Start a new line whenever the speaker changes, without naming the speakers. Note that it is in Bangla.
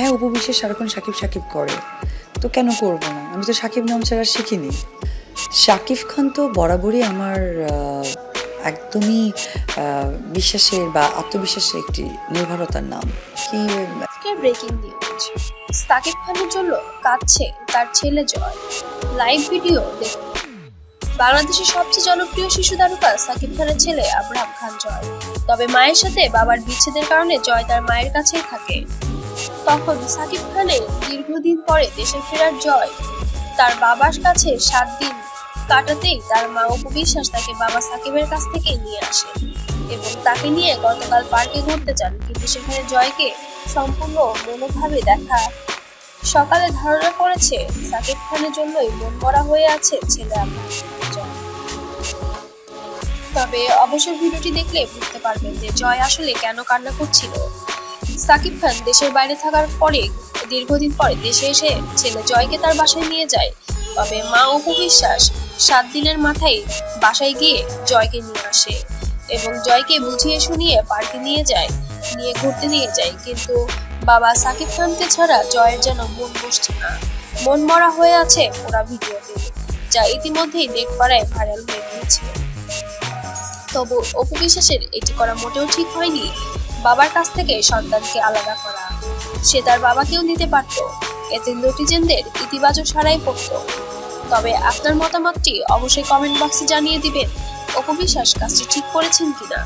হ্যাঁ উপবিশ্বাস সারাক্ষণ সাকিব সাকিব করে। তো কেন করব না? আমি তো সাকিব নাম ছাড়া শিখিনি। শাকিব খান তো বরাবরই আমার একদমই বিশ্বাসের বা আত্মবিশ্বাসের একটি নির্ভরতার নাম। কি
ব্রেকিং নিউজ সাকিব খানের জন্য কাঁদছে তার ছেলে জয়। লাইভ ভিডিও দেখুন। বাংলাদেশের সবচেয়ে জনপ্রিয় শিশু তারকা সাকিব খানের ছেলে আব্রাহাম খান জয়। তবে মায়ের সাথে বাবার বিচ্ছেদের কারণে জয় তার মায়ের কাছেই থাকে। তখন সাকিব খানের দীর্ঘদিন পরে দেশে ফেরার জয়। তার বাবার কাছে সাত দিন কাটাতেই তার মা উপবিশ্বাস তাকে বাবা সাকিবের কাছ থেকে নিয়ে আসে এবং তাকে নিয়ে গতকাল পার্কে ঘুরতে যান। কিন্তু সেখানে জয়কে সম্পূর্ণ মনোভাবে দেখা। সকালে ধারণা করেছে, সাকিব খানের জন্যই মন মরা হয়ে আছে ছেলে জয়। তবে অবশ্যই ভিডিওটি দেখলে বুঝতে পারবেন যে জয় আসলে কেন কান্না করছিল। সাকিব খান দেশের বাইরে থাকার পরে, দীর্ঘদিন পরে দেশে এসে ছেলে জয়কে তার বাসায় নিয়ে যায়। তবে মা অপু বিশ্বাস সাত দিনের মাথায় বাসায় গিয়ে জয়কে নিয়ে আসে এবং জয়কে বুঝিয়ে শুনিয়ে পার্কে নিয়ে যায়, নিয়ে ঘুরতে নিয়ে যায়। কিন্তু বাবা সাকিব খানকে ছাড়া জয়ের যেন মন বসছে না। মন মরা হয়ে আছে ওরা ভিডিওতে, যা ইতিমধ্যেই নেট পাড়ায় ভাইরাল হয়ে গিয়েছে। তবু অপু বিশ্বাসের এটি করা মোটেও ঠিক হয়নি। বাবার কাছ থেকে সন্তানকে আলাদা করা। সে তার বাবাকেও নিতে পারত। এতে নোটিজেনদের ইতিবাচক সারাই পড়ত। তবে আপনার মতামতটি অবশ্যই কমেন্ট বক্সে জানিয়ে দিবেন। অপবিশ্বাস কাজটি ঠিক করেছেন কিনা?